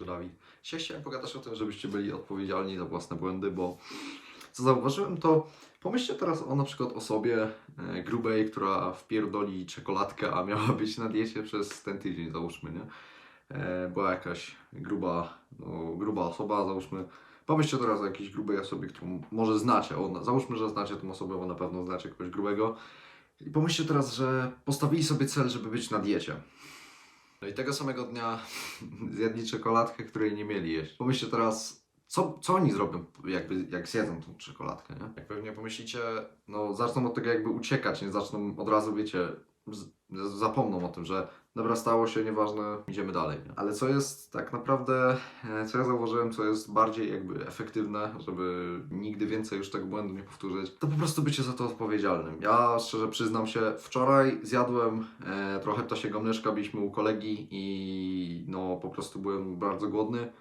to Dawid. Dzisiaj chciałem pogadać o tym, żebyście byli odpowiedzialni za własne błędy, bo co zauważyłem to pomyślcie teraz o na przykład osobie e, grubej, która wpierdoli czekoladkę, a miała być na diecie przez ten tydzień załóżmy, nie? E, była jakaś gruba, no, gruba osoba, załóżmy. Pomyślcie teraz o jakiejś grubej osobie, którą może znacie. O, załóżmy, że znacie tą osobę, bo na pewno znacie kogoś grubego. I pomyślcie teraz, że postawili sobie cel, żeby być na diecie. No i tego samego dnia zjedli czekoladkę, której nie mieli jeść. Pomyślcie teraz, co, co oni zrobią, jakby, jak zjedzą tą czekoladkę, nie? Jak pewnie pomyślicie, no zaczną od tego jakby uciekać, nie zaczną od razu, wiecie, zapomną o tym, że dobra, stało się, nieważne, idziemy dalej. Ale co jest tak naprawdę, e, co ja zauważyłem, co jest bardziej jakby efektywne, żeby nigdy więcej już tego błędu nie powtórzyć, to po prostu bycie za to odpowiedzialnym. Ja szczerze przyznam się, wczoraj zjadłem e, trochę ptasiego mleczka, byliśmy u kolegi i no po prostu byłem bardzo głodny.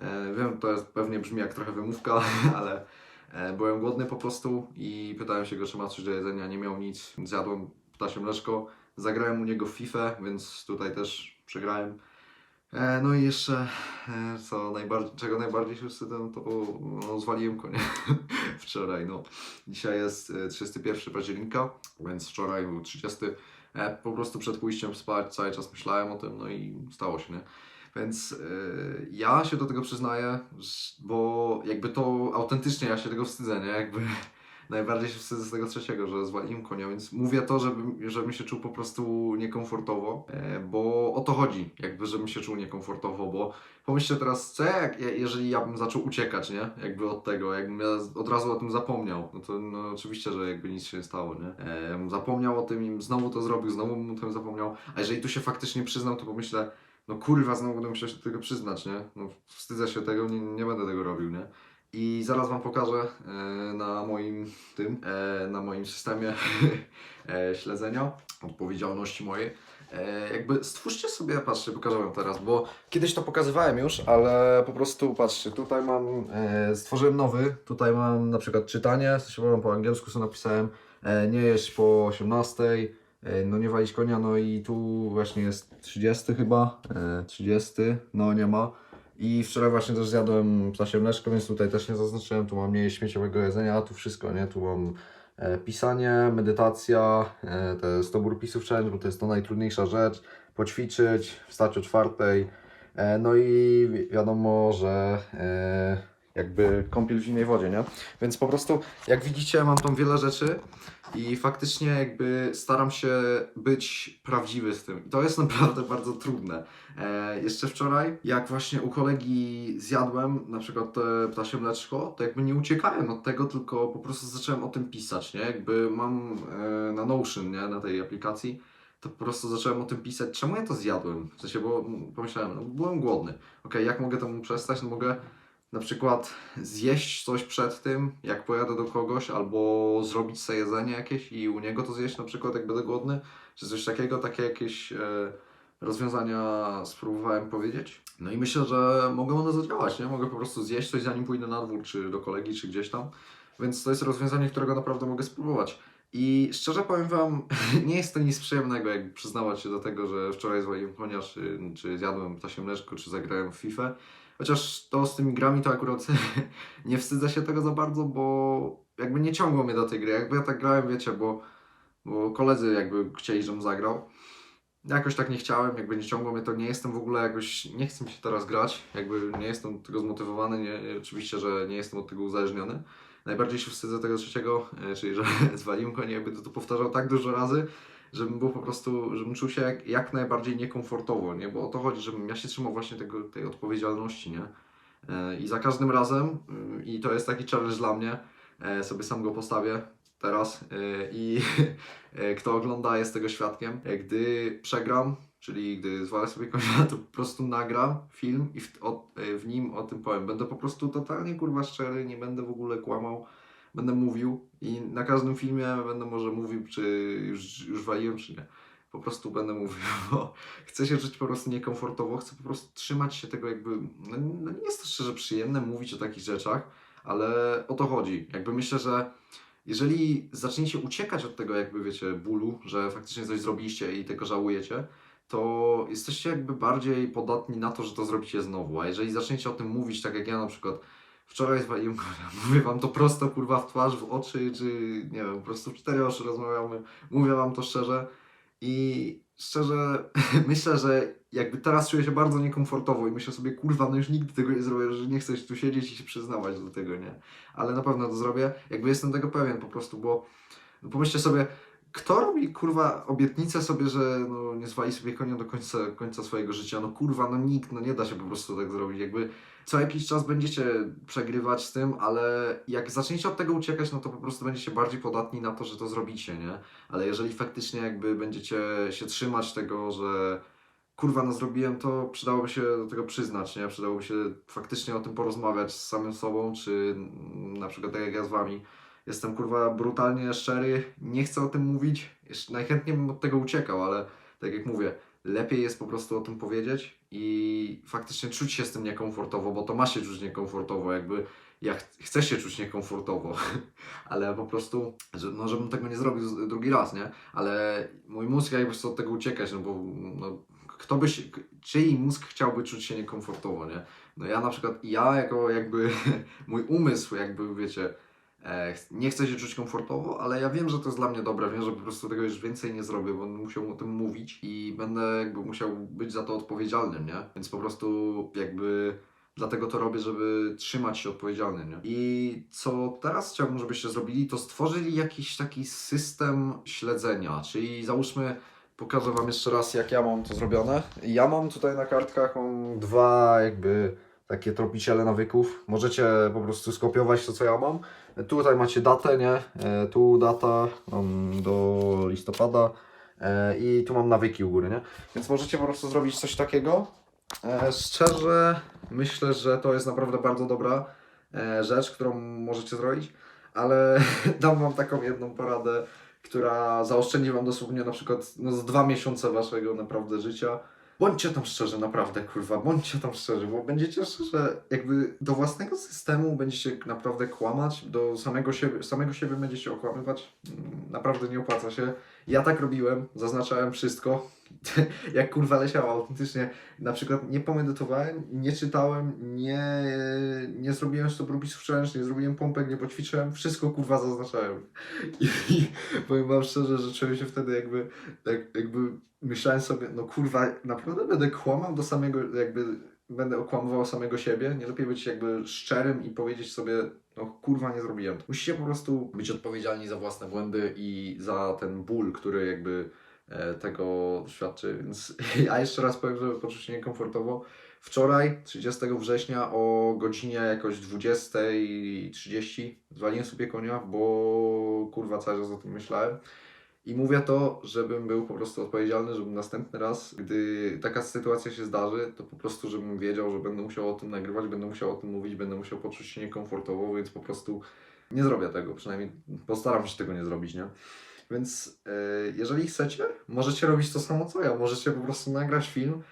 E, wiem, to jest pewnie brzmi jak trochę wymówka, ale e, byłem głodny po prostu i pytałem się go, czy ma coś do jedzenia, nie miał nic, zjadłem ptasie mleczko. Zagrałem u niego w FIFA, więc tutaj też przegrałem. E, no i jeszcze, e, co najbardziej, czego najbardziej się wstydzę, to no, zwaliłem konia wczoraj. No. Dzisiaj jest e, 31 października, więc wczoraj był 30. E, po prostu przed pójściem spać cały czas myślałem o tym, no i stało się, nie? Więc e, ja się do tego przyznaję, bo jakby to autentycznie ja się tego wstydzę, nie? Jakby najbardziej się wstydzę z tego trzeciego, że zwaliłem konia, więc mówię to, żeby, żebym się czuł po prostu niekomfortowo, e, bo o to chodzi, jakby żebym się czuł niekomfortowo, bo pomyślcie teraz, co jak, je- jeżeli ja bym zaczął uciekać, nie? Jakby od tego, jakbym ja od razu o tym zapomniał, no to no, oczywiście, że jakby nic się nie stało, nie? E, zapomniał o tym i znowu to zrobił, znowu o tym zapomniał, a jeżeli tu się faktycznie przyznam, to pomyślę, no kurwa, znowu będę musiał się do tego przyznać, nie? No wstydzę się tego, nie, nie będę tego robił, nie? I zaraz Wam pokażę e, na moim tym, e, na moim systemie e, śledzenia, odpowiedzialności mojej. Jakby stwórzcie sobie, patrzcie, pokażę Wam teraz, bo kiedyś to pokazywałem już, ale po prostu patrzcie, tutaj mam, stworzyłem nowy, tutaj mam na przykład czytanie, sensie mam po angielsku sobie napisałem, nie jeść po 18, e, no nie walić konia, no i tu właśnie jest 30 chyba, e, 30, no nie ma. I wczoraj właśnie też zjadłem ptasie mleczko, więc tutaj też nie zaznaczyłem, tu mam nie jeść śmieciowego jedzenia, a tu wszystko, nie? Tu mam e, pisanie, medytacja, e, to jest dobór pisów challenge, bo to jest to najtrudniejsza rzecz, poćwiczyć, wstać o czwartej, e, no i wi- wiadomo, że e, jakby kąpiel w zimnej wodzie, nie? Więc po prostu, jak widzicie, mam tam wiele rzeczy i faktycznie jakby staram się być prawdziwy z tym. I to jest naprawdę bardzo trudne. E, jeszcze wczoraj, jak właśnie u kolegi zjadłem na przykład te ptasie mleczko, to jakby nie uciekałem od tego, tylko po prostu zacząłem o tym pisać, nie? Jakby mam e, na Notion, nie? Na tej aplikacji, to po prostu zacząłem o tym pisać, czemu ja to zjadłem? W sensie, bo pomyślałem, no byłem głodny. Okej, jak mogę temu przestać? No mogę na przykład zjeść coś przed tym, jak pojadę do kogoś, albo zrobić sobie jedzenie jakieś i u niego to zjeść na przykład, jak będę głodny, czy coś takiego, takie jakieś... E, rozwiązania spróbowałem powiedzieć. No i myślę, że mogą one zadziałać, nie? Mogę po prostu zjeść coś zanim pójdę na dwór, czy do kolegi, czy gdzieś tam. Więc to jest rozwiązanie, którego naprawdę mogę spróbować. I szczerze powiem Wam, nie jest to nic przyjemnego, jakby przyznawać się do tego, że wczoraj zwaliłem konia, czy, czy zjadłem ptasie mleczko, czy zagrałem w FIFA. Chociaż to z tymi grami to akurat nie wstydzę się tego za bardzo, bo jakby nie ciągło mnie do tej gry. Jakby ja tak grałem, wiecie, bo, bo koledzy jakby chcieli, żebym zagrał. Jakoś tak nie chciałem, jakby nie ciągło mnie to, nie jestem w ogóle jakoś, nie chcę mi się teraz grać, jakby nie jestem tego zmotywowany, nie, oczywiście, że nie jestem od tego uzależniony. Najbardziej się wstydzę tego trzeciego, e, czyli że zwaliłem konia, jakby to powtarzał tak dużo razy, żebym był po prostu, żebym czuł się jak, jak najbardziej niekomfortowo, nie? Bo o to chodzi, żebym ja się trzymał właśnie tego, tej odpowiedzialności, nie? E, I za każdym razem, y, i to jest taki challenge dla mnie, e, sobie sam go postawię teraz e, i kto ogląda jest tego świadkiem. Gdy przegram, czyli gdy zwalę sobie konia, to po prostu nagram film i w, o, w nim o tym powiem. Będę po prostu totalnie kurwa szczery, nie będę w ogóle kłamał. Będę mówił i na każdym filmie będę może mówił, czy już, już waliłem, czy nie. Po prostu będę mówił, bo chcę się czuć po prostu niekomfortowo, chcę po prostu trzymać się tego jakby, no, no nie jest to szczerze przyjemne mówić o takich rzeczach, ale o to chodzi. Jakby myślę, że jeżeli zaczniecie uciekać od tego jakby, wiecie, bólu, że faktycznie coś zrobiliście i tego żałujecie, to jesteście jakby bardziej podatni na to, że to zrobicie znowu. A jeżeli zaczniecie o tym mówić, tak jak ja na przykład wczoraj zwaliłem, mówię wam to prosto kurwa w twarz, w oczy, czy nie wiem, po prostu w cztery oczy rozmawiamy, mówię wam to szczerze. I szczerze myślę, że jakby teraz czuję się bardzo niekomfortowo i myślę sobie, kurwa, no już nigdy tego nie zrobię, że nie chcę tu siedzieć i się przyznawać do tego, nie? Ale na pewno to zrobię, jakby jestem tego pewien po prostu, bo no pomyślcie sobie, kto robi kurwa obietnicę sobie, że no, nie zwali sobie konia do końca, końca swojego życia? No kurwa, no nikt, no nie da się po prostu tak zrobić. Jakby co jakiś czas będziecie przegrywać z tym, ale jak zaczniecie od tego uciekać, no to po prostu będziecie bardziej podatni na to, że to zrobicie, nie? Ale jeżeli faktycznie jakby będziecie się trzymać tego, że kurwa, no zrobiłem to, przydałoby się do tego przyznać, nie? Przydałoby się faktycznie o tym porozmawiać z samym sobą, czy na przykład tak jak ja z wami, jestem kurwa brutalnie szczery, nie chcę o tym mówić, najchętniej bym od tego uciekał, ale tak jak mówię, lepiej jest po prostu o tym powiedzieć i faktycznie czuć się z tym niekomfortowo, bo to ma się czuć niekomfortowo, jakby ja ch- chcę się czuć niekomfortowo, ale po prostu, że, no żebym tego nie zrobił drugi raz, nie? Ale mój mózg jakby chce od tego uciekać, no bo no, kto by się, czyj mózg chciałby czuć się niekomfortowo, nie? No ja na przykład, ja jako jakby mój umysł jakby, wiecie, Nie chcę się czuć komfortowo, ale ja wiem, że to jest dla mnie dobre. Wiem, że po prostu tego już więcej nie zrobię, bo musiał o tym mówić i będę jakby musiał być za to odpowiedzialnym, nie? Więc po prostu jakby dlatego to robię, żeby trzymać się odpowiedzialnym, nie? I co teraz chciałbym, żebyście zrobili, to stworzyli jakiś taki system śledzenia, czyli załóżmy, pokażę Wam jeszcze raz, jak ja mam to zrobione. Ja mam tutaj na kartkach, mam dwa jakby takie tropiciele nawyków. Możecie po prostu skopiować to, co ja mam. Tutaj macie datę, nie? E, Tu data do listopada e, i tu mam nawyki u góry, nie? Więc możecie po prostu zrobić coś takiego. E, Szczerze myślę, że to jest naprawdę bardzo dobra rzecz, którą możecie zrobić, ale dam Wam taką jedną poradę, która zaoszczędzi Wam dosłownie na przykład no, z dwa miesiące Waszego naprawdę życia. Bądźcie tam szczerzy, naprawdę, kurwa, bądźcie tam szczerzy, bo będziecie szczerze, jakby do własnego systemu będziecie naprawdę kłamać, do samego siebie, samego siebie będziecie okłamywać, Mm, naprawdę nie opłaca się. Ja tak robiłem, zaznaczałem wszystko, jak kurwa leciało, autentycznie, na przykład nie pomedytowałem, nie czytałem, nie, nie zrobiłem stop rupisów challenge, nie zrobiłem pompek, nie poćwiczyłem, wszystko kurwa zaznaczałem. I, i powiem wam szczerze, że czułem się wtedy jakby, tak, jakby myślałem sobie, no kurwa, naprawdę będę kłamał do samego, jakby będę okłamywał samego siebie. Nie lepiej być jakby szczerym i powiedzieć sobie, no kurwa, nie zrobiłem. Musicie po prostu być odpowiedzialni za własne błędy i za ten ból, który jakby tego świadczy. Więc ja jeszcze raz powiem, żeby poczuć się niekomfortowo. Wczoraj, 30 września o godzinie jakoś 20.30 zwaliłem sobie konia, bo kurwa cały czas o tym myślałem. I mówię to, żebym był po prostu odpowiedzialny, żebym następny raz, gdy taka sytuacja się zdarzy, to po prostu żebym wiedział, że będę musiał o tym nagrywać, będę musiał o tym mówić, będę musiał poczuć się niekomfortowo, więc po prostu nie zrobię tego, przynajmniej postaram się tego nie zrobić, nie? Więc e, jeżeli chcecie, możecie robić to samo co ja, możecie po prostu nagrać film,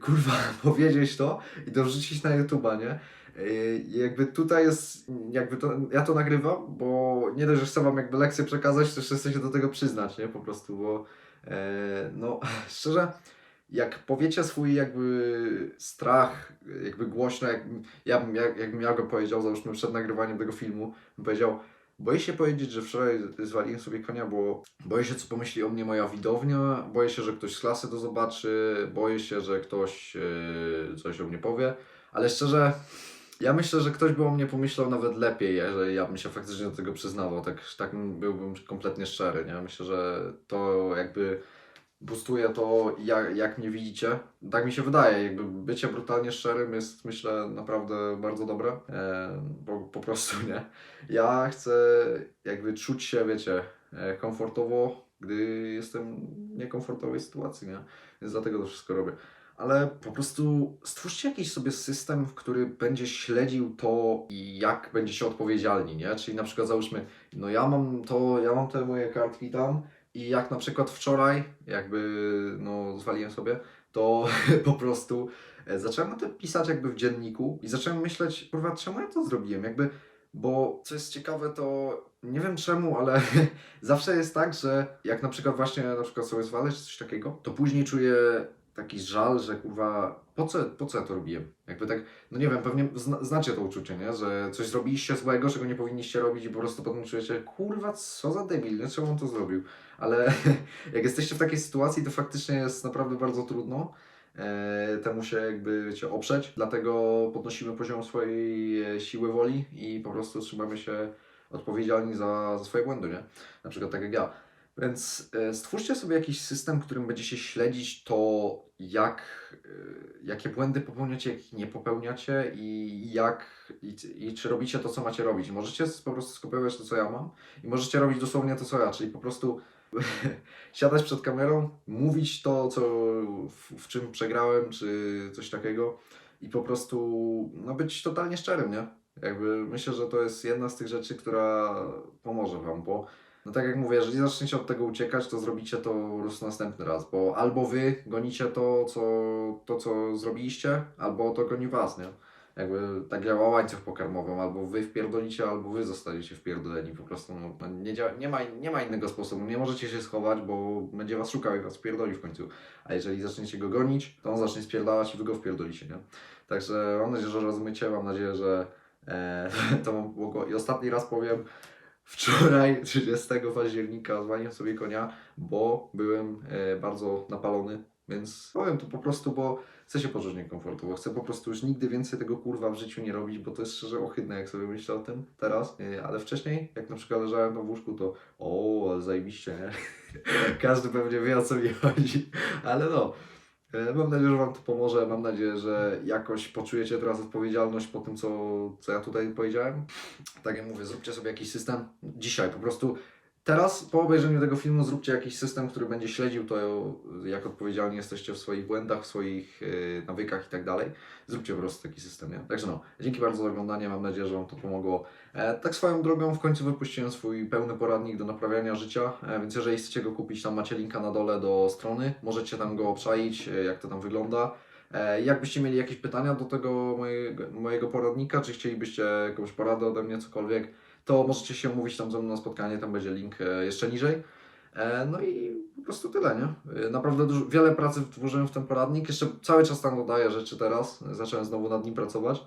kurwa, powiedzieć to i to wrzucić na YouTube'a, nie? Yy, Jakby tutaj jest, jakby to, ja to nagrywam, bo nie dość, że chcę wam jakby lekcję przekazać, jeszcze chcę się do tego przyznać, nie? Po prostu, bo e, no szczerze, jak powiecie swój jakby strach, jakby głośno, jak, ja bym, jak, jakbym ja go powiedział, załóżmy przed nagrywaniem tego filmu, bym powiedział, boję się powiedzieć, że wczoraj zwaliłem sobie konia, bo boję się, co pomyśli o mnie moja widownia, boję się, że ktoś z klasy to zobaczy, boję się, że ktoś e, coś o mnie powie, ale szczerze, ja myślę, że ktoś by o mnie pomyślał nawet lepiej, jeżeli ja bym się faktycznie do tego przyznawał. Tak, tak byłbym kompletnie szczery, nie? Myślę, że to jakby boostuje to, jak, jak mnie widzicie. Tak mi się wydaje, jakby bycie brutalnie szczerym jest, myślę, naprawdę bardzo dobre. E, bo po prostu, nie? Ja chcę jakby czuć się, wiecie, e, komfortowo, gdy jestem w niekomfortowej sytuacji, nie? Więc dlatego to wszystko robię ale po prostu stwórzcie jakiś sobie system, który będzie śledził to jak będziecie odpowiedzialni, nie? Czyli na przykład załóżmy, no ja mam to, ja mam te moje kartki tam i jak na przykład wczoraj, jakby no zwaliłem sobie, to po prostu e, zacząłem o tym pisać jakby w dzienniku i zacząłem myśleć, kurwa, czemu ja to zrobiłem? Jakby, bo co jest ciekawe, to nie wiem czemu, ale zawsze jest tak, że jak na przykład właśnie na przykład sobie zwalę coś takiego, to później czuję taki żal, że kurwa, po co, po co ja to robiłem? Jakby tak, no nie wiem, pewnie zna, znacie to uczucie, nie? Że coś zrobiliście złego, czego nie powinniście robić i po prostu potem czujecie, kurwa, co za debil, dlaczego on to zrobił? Ale jak jesteście w takiej sytuacji, to faktycznie jest naprawdę bardzo trudno e, temu się jakby wiecie, oprzeć, dlatego podnosimy poziom swojej e, siły woli i po prostu trzymamy się odpowiedzialni za, za swoje błędy, nie? Na przykład tak jak ja. Więc e, stwórzcie sobie jakiś system, którym będziecie śledzić to, jak, e, jakie błędy popełniacie, jakich nie popełniacie i jak i, i czy robicie to, co macie robić. Możecie po prostu skopiować to, co ja mam i możecie robić dosłownie to, co ja, czyli po prostu siadać przed kamerą, mówić to, co, w, w czym przegrałem, czy coś takiego i po prostu no, być totalnie szczerym, nie? Jakby myślę, że to jest jedna z tych rzeczy, która pomoże Wam, bo no tak jak mówię, jeżeli zaczniecie od tego uciekać, to zrobicie to prostu następny raz, bo albo Wy gonicie to, co, to, co zrobiliście, albo to goni Was, nie? Jakby tak działa łańcuch pokarmowy, albo Wy wpierdolicie, albo Wy zostaliecie wpierdoleni, po prostu no, no, nie, nie, ma, nie ma innego sposobu, nie możecie się schować, bo będzie Was szukał i Was wpierdoli w końcu, a jeżeli zaczniecie go gonić, to on zacznie spierdalać i Wy go wpierdolicie, nie? Także mam nadzieję, że rozumiecie, mam nadzieję, że e, to wam pomogło i ostatni raz powiem, Wczoraj, 30 października, zwaliłem sobie konia, bo byłem e, bardzo napalony, więc powiem to po prostu, bo chcę się poczuć niekomfortowo. Chcę po prostu już nigdy więcej tego kurwa w życiu nie robić, bo to jest szczerze ohydne, jak sobie myślę o tym teraz. E, ale wcześniej, jak na przykład leżałem w łóżku, to o, zajebiście, nie? Każdy pewnie wie o co mi chodzi, ale no. E, Mam nadzieję, że Wam to pomoże. Mam nadzieję, że jakoś poczujecie teraz odpowiedzialność po tym, co, co ja tutaj powiedziałem. Tak jak mówię, zróbcie sobie jakiś system dzisiaj po prostu. Teraz, po obejrzeniu tego filmu, zróbcie jakiś system, który będzie śledził to, jak odpowiedzialni jesteście w swoich błędach, w swoich e, nawykach i tak dalej. Zróbcie po prostu taki system, nie? Także no, dzięki bardzo za oglądanie, mam nadzieję, że Wam to pomogło. E, tak swoją drogą, w końcu wypuściłem swój pełny poradnik do naprawiania życia, e, więc jeżeli chcecie go kupić, tam macie linka na dole do strony, możecie tam go obczaić, jak to tam wygląda. Jakbyście mieli jakieś pytania do tego mojego, mojego poradnika, czy chcielibyście jakąś poradę ode mnie, cokolwiek, to możecie się umówić tam ze mną na spotkanie, tam będzie link e, jeszcze niżej. E, No i po prostu tyle, nie? E, Naprawdę dużo, wiele pracy włożyłem w ten poradnik, jeszcze cały czas tam dodaję rzeczy teraz, zacząłem znowu nad nim pracować,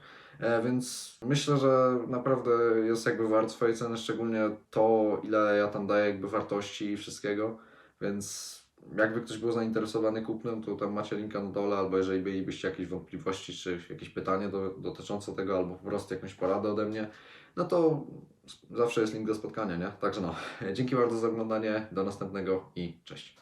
więc myślę, że naprawdę jest jakby wart swojej ceny, szczególnie to, ile ja tam daję jakby wartości i wszystkiego, więc jakby ktoś był zainteresowany kupnem, to tam macie linka na dole, albo jeżeli mielibyście jakieś wątpliwości, czy jakieś pytanie do, dotyczące tego, albo po prostu jakąś poradę ode mnie, no to zawsze jest link do spotkania, nie? Także no, dzięki bardzo za oglądanie, do następnego i cześć.